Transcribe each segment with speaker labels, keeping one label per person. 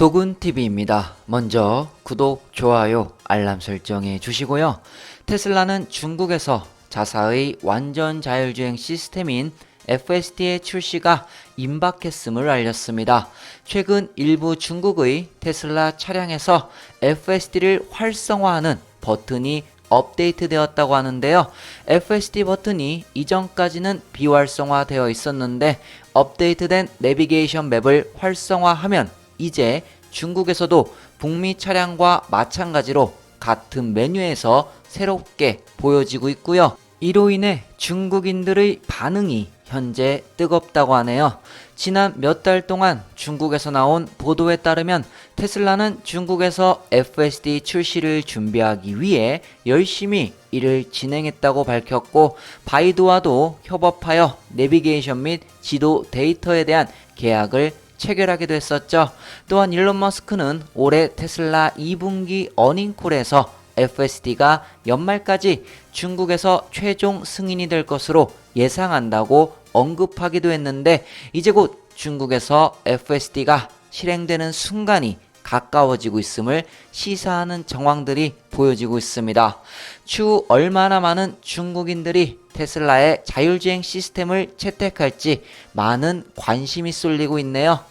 Speaker 1: 도군TV입니다. 먼저 구독, 좋아요, 알람 설정해 주시고요. 테슬라는 중국에서 자사의 완전 자율주행 시스템인 FSD의 출시가 임박했음을 알렸습니다. 최근 일부 중국의 테슬라 차량에서 FSD를 활성화하는 버튼이 업데이트 되었다고 하는데요. FSD 버튼이 이전까지는 비활성화되어 있었는데 업데이트된 내비게이션 맵을 활성화하면 이제 중국에서도 북미 차량과 마찬가지로 같은 메뉴에서 새롭게 보여지고 있고요. 이로 인해 중국인들의 반응이 현재 뜨겁다고 하네요. 지난 몇 달 동안 중국에서 나온 보도에 따르면 테슬라는 중국에서 FSD 출시를 준비하기 위해 열심히 일을 진행했다고 밝혔고 바이두와도 협업하여 내비게이션 및 지도 데이터에 대한 계약을 체결하기도 했었죠. 또한 일론 머스크는 올해 테슬라 2분기 어닝콜에서 FSD가 연말까지 중국에서 최종 승인이 될 것으로 예상한다고 언급하기도 했는데 이제 곧 중국에서 FSD가 실행되는 순간이 가까워지고 있음을 시사하는 정황들이 보여지고 있습니다. 추후 얼마나 많은 중국인들이 테슬라의 자율주행 시스템을 채택할지 많은 관심이 쏠리고 있네요.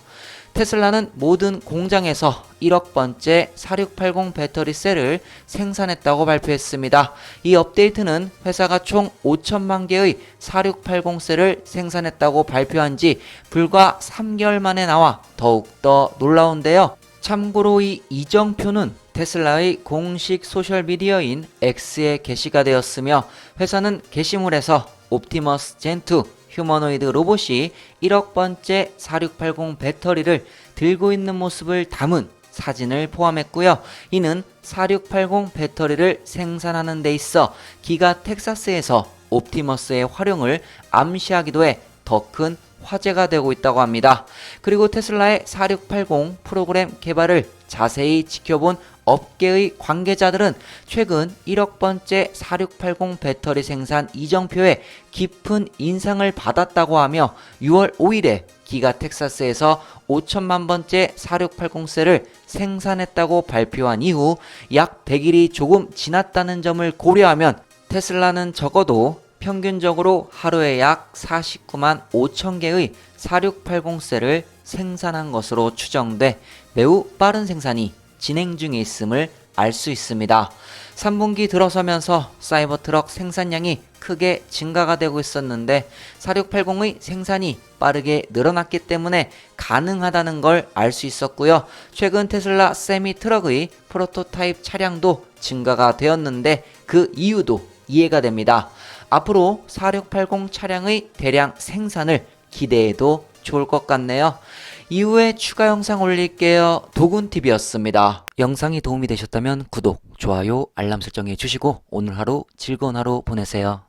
Speaker 1: 테슬라는 모든 공장에서 1억 번째 4680 배터리 셀을 생산했다고 발표했습니다. 이 업데이트는 회사가 총 5천만 개의 4680 셀을 생산했다고 발표한 지 불과 3개월 만에 나와 더욱더 놀라운데요. 참고로 이 이정표는 테슬라의 공식 소셜미디어인 X에 게시가 되었으며 회사는 게시물에서 옵티머스 젠2 휴머노이드 로봇이 1억 번째 4680 배터리를 들고 있는 모습을 담은 사진을 포함했고요. 이는 4680 배터리를 생산하는 데 있어 기가 텍사스에서 옵티머스의 활용을 암시하기도 해 더 큰 화제가 되고 있다고 합니다. 그리고 테슬라의 4680 프로그램 개발을 자세히 지켜본 업계의 관계자들은 최근 1억 번째 4680 배터리 생산 이정표에 깊은 인상을 받았다고 하며 6월 5일에 기가 텍사스에서 5천만 번째 4680 셀을 생산했다고 발표한 이후 약 100일이 조금 지났다는 점을 고려하면 테슬라는 적어도 평균적으로 하루에 약 49만 5천 개의 4680 셀을 생산한 것으로 추정돼 매우 빠른 생산이 진행 중에 있음을 알 수 있습니다. 3분기 들어서면서 사이버 트럭 생산량이 크게 증가가 되고 있었는데 4680의 생산이 빠르게 늘어났기 때문에 가능하다는 걸 알 수 있었고요. 최근 테슬라 세미 트럭의 프로토타입 차량도 증가가 되었는데 그 이유도 이해가 됩니다. 앞으로 4680 차량의 대량 생산을 기대해도 좋을 것 같네요. 이후에 추가 영상 올릴게요. 도군TV였습니다. 영상이 도움이 되셨다면 구독, 좋아요, 알람 설정해 주시고 오늘 하루 즐거운 하루 보내세요.